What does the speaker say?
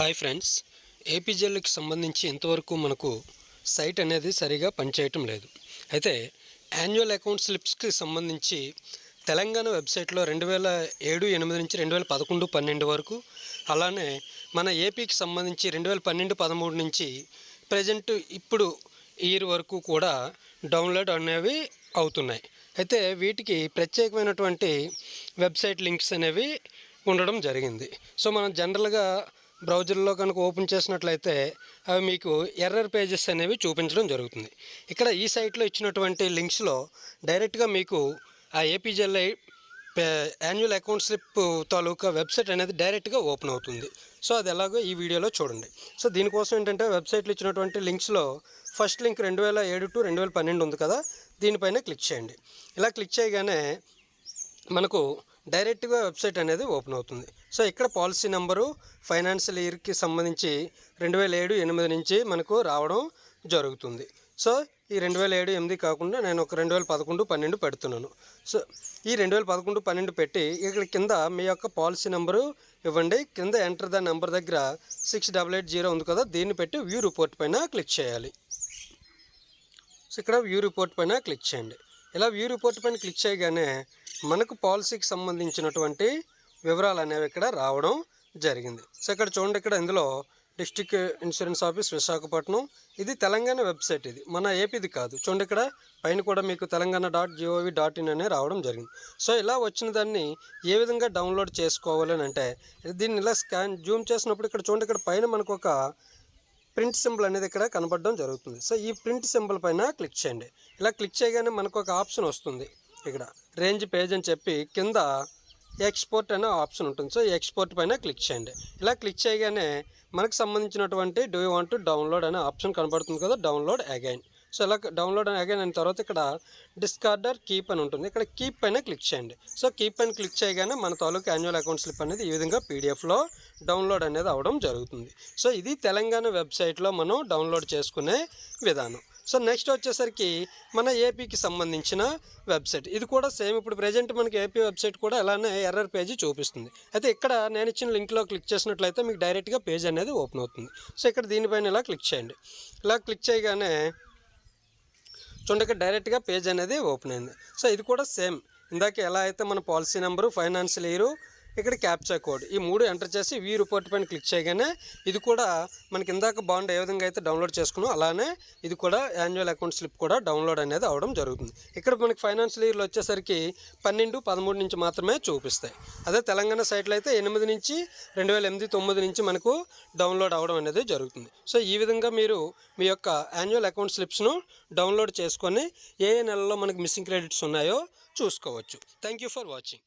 Hi friends. ఏపీజెల్కి సంబంధించి ఇంతవరకు మనకు సైట్ అనేది సరిగా పనిచేయటం లేదు. అయితే యాన్యువల్ అకౌంట్ స్లిప్స్కి సంబంధించి తెలంగాణ వెబ్సైట్లో రెండు వేల ఏడు ఎనిమిది నుంచి రెండు వేల పదకొండు పన్నెండు వరకు అలానే మన ఏపీకి సంబంధించి రెండు వేల పన్నెండు పదమూడు నుంచి ప్రజెంట్ ఇప్పుడు ఇయర్ వరకు కూడా డౌన్లోడ్ అనేవి అవుతున్నాయి. అయితే వీటికి ప్రత్యేకమైనటువంటి వెబ్సైట్ లింక్స్ అనేవి ఉండడం జరిగింది. సో మనం జనరల్గా బ్రౌజర్లో కనుక ఓపెన్ చేసినట్లయితే అవి మీకు ఎర్రర్ పేజెస్ అనేవి చూపించడం జరుగుతుంది. ఇక్కడ ఈ సైట్లో ఇచ్చినటువంటి లింక్స్లో డైరెక్ట్గా మీకు ఆ ఏపీజెల్ఐ యాన్యువల్ అకౌంట్ స్లిప్ తాలూకా వెబ్సైట్ అనేది డైరెక్ట్గా ఓపెన్ అవుతుంది. సో అది ఎలాగో ఈ వీడియోలో చూడండి. సో దీనికోసం ఏంటంటే వెబ్సైట్లో ఇచ్చినటువంటి లింక్స్లో ఫస్ట్ లింక్ రెండు వేల ఏడు టు రెండు వేల పన్నెండు ఉంది కదా దీనిపైన క్లిక్ చేయండి. ఇలా క్లిక్ చేయగానే మనకు డైరెక్ట్గా వెబ్సైట్ అనేది ఓపెన్ అవుతుంది. సో ఇక్కడ పాలసీ నెంబరు ఫైనాన్షియల్ ఇయర్కి సంబంధించి రెండు వేల ఏడు ఎనిమిది నుంచి మనకు రావడం జరుగుతుంది. సో ఈ రెండు వేల ఏడు ఎనిమిది కాకుండా నేను ఒక రెండు వేల పదకొండు పన్నెండు పెడుతున్నాను. సో ఈ రెండు వేల పదకొండు పన్నెండు పెట్టి ఇక్కడ కింద మీ యొక్క పాలసీ నెంబరు ఇవ్వండి. కింద ఎంటర్ ద నెంబర్ దగ్గర సిక్స్ డబల్ ఎయిట్ జీరో ఉంది కదా దీన్ని పెట్టి వ్యూ రిపోర్ట్ పైన క్లిక్ చేయాలి. సో ఇక్కడ వ్యూ రిపోర్ట్ పైన క్లిక్ చేయండి. ఇలా వ్యూ రిపోర్ట్ పైన క్లిక్ చేయగానే మనకు పాలసీకి సంబంధించినటువంటి వివరాలు అనేవి ఇక్కడ రావడం జరిగింది. సో ఇక్కడ చూడండి ఇక్కడ ఇందులో డిస్టిక్ ఇన్సూరెన్స్ ఆఫీస్ విశాఖపట్నం. ఇది తెలంగాణ వెబ్సైట్ ఇది. మన ఏపీది కాదు. చూడండి ఇక్కడ పైన కూడా మీకు Telangana dot gov dot in అనే రావడం జరిగింది. సో ఇలా వచ్చిన దాన్ని ఏ విధంగా డౌన్లోడ్ చేసుకోవాలి అని అంటే దీన్ని ఇలా స్కాన్ జూమ్ చేసినప్పుడు ఇక్కడ చూడండి ఇక్కడ పైన మనకు ఒక ప్రింట్ సింబల్ అనేది ఇక్కడ కనబడడం జరుగుతుంది. సో ఈ ప్రింట్ సింబల్ పైన క్లిక్ చేయండి. ఇలా క్లిక్ చేయగానే మనకు ఒక ఆప్షన్ వస్తుంది. ఇక్కడ రేంజ్ పేజ్ అని చెప్పి కింద ఎక్స్పోర్ట్ అనే ఆప్షన్ ఉంటుంది. సో ఎక్స్పోర్ట్ పైన క్లిక్ చేయండి. ఇలా క్లిక్ చేయగానే మనకు సంబంధించినటువంటి do you want to download అనే ఆప్షన్ కనబడుతుంది కదా డౌన్లోడ్ అగైన్. సో ఇలా డౌన్లోడ్ అగైన్ అయిన తర్వాత ఇక్కడ డిస్కార్డర్ కీప్ అని ఉంటుంది. ఇక్కడ కీప్ పైన క్లిక్ చేయండి. సో కీప్ పైన క్లిక్ చేయగానే మన తాలూకు యాన్యువల్ అకౌంట్ స్లిప్ అనేది ఈ విధంగా పీడిఎఫ్లో డౌన్లోడ్ అనేది అవడం జరుగుతుంది. సో ఇది తెలంగాణ వెబ్సైట్లో మనం డౌన్లోడ్ చేసుకునే విధానం. సో నెక్స్ట్ వచ్చేసరికి మన ఏపీకి సంబంధించిన వెబ్సైట్. ఇది కూడా సేమ్ ఇప్పుడు ప్రజెంట్ మనకి ఏపీ వెబ్సైట్ కూడా అలానే ఎర్రర్ పేజీ చూపిస్తుంది. అయితే ఇక్కడ నేను ఇచ్చిన లింక్లో క్లిక్ చేసినట్లయితే మీకు డైరెక్ట్గా పేజ్ అనేది ఓపెన్ అవుతుంది. సో ఇక్కడ దీనిపైన ఇలా క్లిక్ చేయండి. ఇలా క్లిక్ చేయగానే చూడక డైరెక్ట్గా పేజ్ అనేది ఓపెన్ అయింది. సో ఇది కూడా సేమ్. ఇందాక ఎలా అయితే మన పాలసీ నెంబరు ఫైనాన్షియల్ ఇయర్ ఇక్కడ క్యాప్చా కోడ్. ఈ మూడు ఎంటర్ చేసి వీ రిపోర్ట్ పైన క్లిక్ చేయగానే ఇది కూడా మనకి ఇందాక బాండ్ ఏ విధంగా అయితే డౌన్లోడ్ చేసుకున్నాం అలానే ఇది కూడా యాన్యువల్ అకౌంట్ స్లిప్ కూడా డౌన్లోడ్ అనేది అవడం జరుగుతుంది. ఇక్కడ మనకి ఫైనాన్షియల్ ఇయర్లో వచ్చేసరికి పన్నెండు పదమూడు నుంచి మాత్రమే చూపిస్తాయి. అదే తెలంగాణ సైట్లో అయితే ఎనిమిది నుంచి రెండు వేల ఎనిమిది తొమ్మిది నుంచి మనకు డౌన్లోడ్ అవడం అనేది జరుగుతుంది. సో ఈ విధంగా మీరు మీ యొక్క యాన్యువల్ అకౌంట్ స్లిప్స్ను డౌన్లోడ్ చేసుకొని ఏ నెలలో మనకి మిస్సింగ్ క్రెడిట్స్ ఉన్నాయో చూసుకోవచ్చు. Thank you for watching.